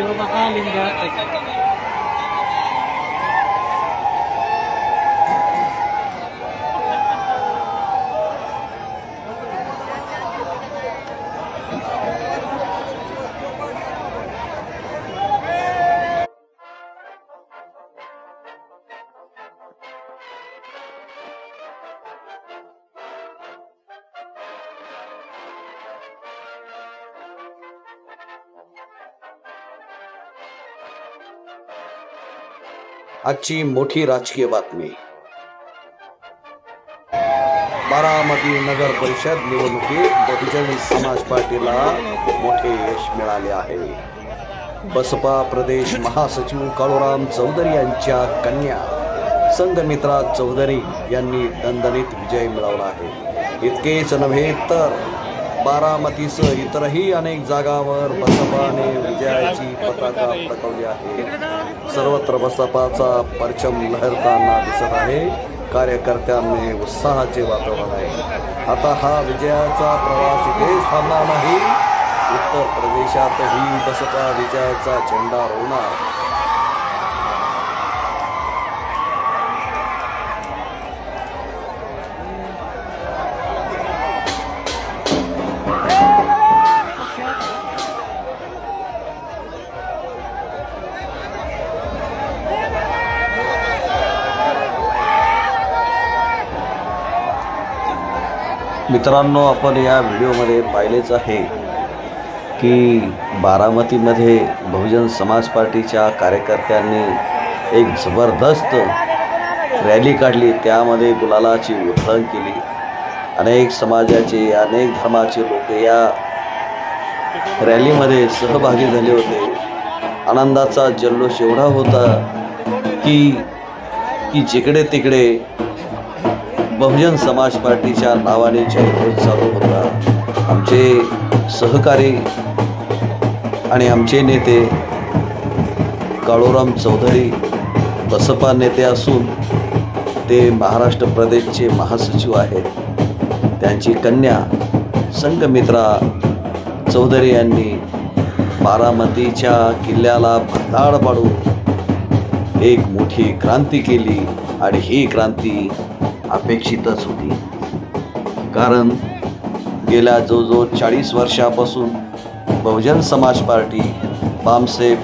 Yoruba calendar. आजची मोठी राजकीय बातमी. बारामती नगर परिषद निवडणुकीत बहुजन समाज पार्टीला मोठे यश मिळाले आहे. बसपा प्रदेश महासचिव काळूराम चौधरी यांच्या कन्या संघमित्रा चौधरी यांनी दणदणीत विजय मिळवला आहे. इतकेच नव्हे तर बारामतीसह इतरही अनेक जागांवर बसपाने विजयाची पताका फडकवली आहे. सर्वत्र बसपाचा परचम लहरताना दिसत आहे. कार्यकर्त्यांनी उत्साहाचे वातावरण आहे. आता हा विजयाचा प्रवास इथेच थांबणार नाही. उत्तर प्रदेशातही बसपा विजयाचा झेंडा रोवणार. मित्रांनो आपण या व्हिडिओमध्ये पाहिलेच आहे की बारामतीमध्ये बहुजन समाज पार्टीच्या कार्यकर्त्यांनी एक जबरदस्त रॅली काढली. त्यामध्ये गुलालाची उधळण केली. अनेक समाजाचे अनेक धर्माचे लोक या रॅलीमध्ये सहभागी झाले होते. आनंदाचा जल्लोष एवढा होता की की जिकडे तिकडे बहुजन समाज पार्टीच्या नावाने जयघोष चालू होता. आमचे सहकारी आणि आमचे नेते काळोराम चौधरी बसपा नेते असून ते महाराष्ट्र प्रदेशचे महासचिव आहेत. त्यांची कन्या संघमित्रा चौधरी यांनी बारामतीच्या किल्ल्याला भंगाड पाडून एक मोठी क्रांती केली आणि ही क्रांती अपेक्षितच होती. कारण गेल्या जवळजवळ चाळीस वर्षापासून Bahujan Samaj party BAMCEF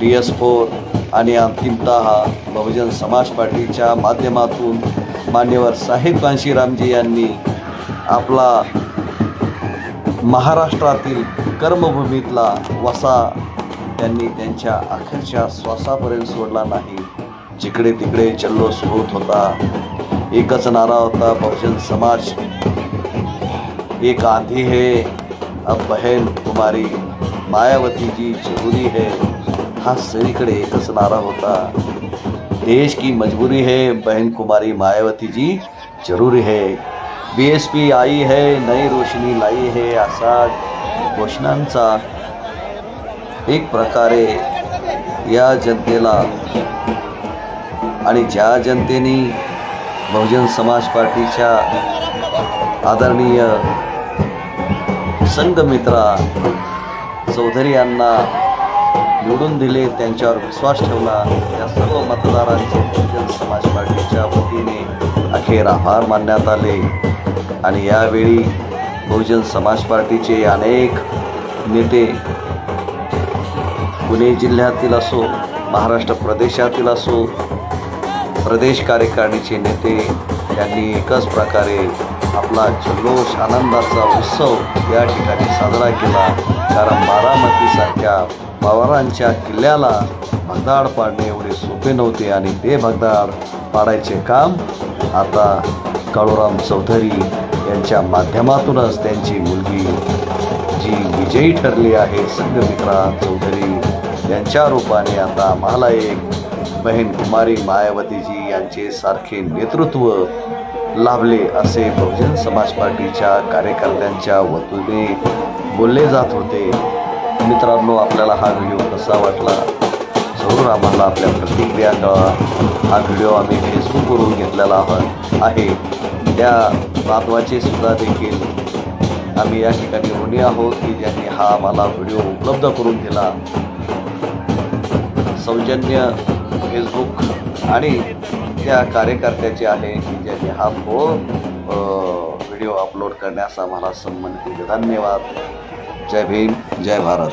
D S four आणि अंतिमतः बहुजन समाज पार्टीच्या माध्यमातून मान्यवर साहेब कांशीरामजी यांनी आपला महाराष्ट्रातील कर्मभूमीतला वसा त्यांनी त्यांच्या अखेरच्या श्वासापर्यंत सोडला नाही. जिकडे तिकडे जल्लोष होत होता. एकच नारा होता बहुजन समाज. एक आंधी है अब बहन कुमारी मायावती जी जरूरी है. हा सगळीकडे एकच नारा होता. देश की मजबूरी है बहन कुमारी मायावती जी जरूरी है. बी एस पी आई है नई रोशनी लाई है असा घोषणांचा एक प्रकारे या जनतेला. आणि ज्या जनतेने बहुजन समाज पार्टीच्या आदरणीय संघमित्रा चौधरी यांना निवडून दिले त्यांच्यावर विश्वास ठेवला. त्या सर्व मतदारांचे बहुजन समाज पार्टीच्या वतीने अखेर आभार मानण्यात आले. आणि यावेळी बहुजन समाज पार्टीचे अनेक नेते पुणे जिल्ह्यातील असो महाराष्ट्र प्रदेशातील असो प्रदेश कार्यकारिणीचे नेते यांनी एकच प्रकारे आपला जल्लोष आनंदाचा उत्सव या ठिकाणी साजरा केला. कारण बारामतीसारख्या पवारांच्या किल्ल्याला भगदाड पाडणे एवढे सोपे नव्हते आणि ते भगदाड पाडायचे काम आता काळूराम चौधरी यांच्या माध्यमातूनच त्यांची मुलगी जी विजयी ठरली आहे संघमित्रा चौधरी यांच्या रूपाने आता आम्हाला एक बहीण कुमारी मायावतीजी यांचे सारखे नेतृत्व लाभले असे बहुजन समाज पार्टीच्या कार्यकर्त्यांच्या वतीने बोलले जात होते. मित्रांनो आपल्याला हा व्हिडिओ कसा वाटला? जरूर आम्हाला आपल्या प्रतिक्रिया कळा हा व्हिडिओ आम्ही फेसबुकवरून घेतलेला आहोत. आहे. त्या महत्त्वाचे सुद्धा देखील आम्ही या ठिकाणी ऋणी आहोत की ज्यांनी हा आम्हाला व्हिडिओ उपलब्ध करून दिला. सौजन्य फेसबुक आणि त्या कार्यकर्त्याचे आहे की ज्यांनी हा फो व्हिडिओ अपलोड करण्यास आम्हाला संबंधित दिली. धन्यवाद. जय भीम जय भारत.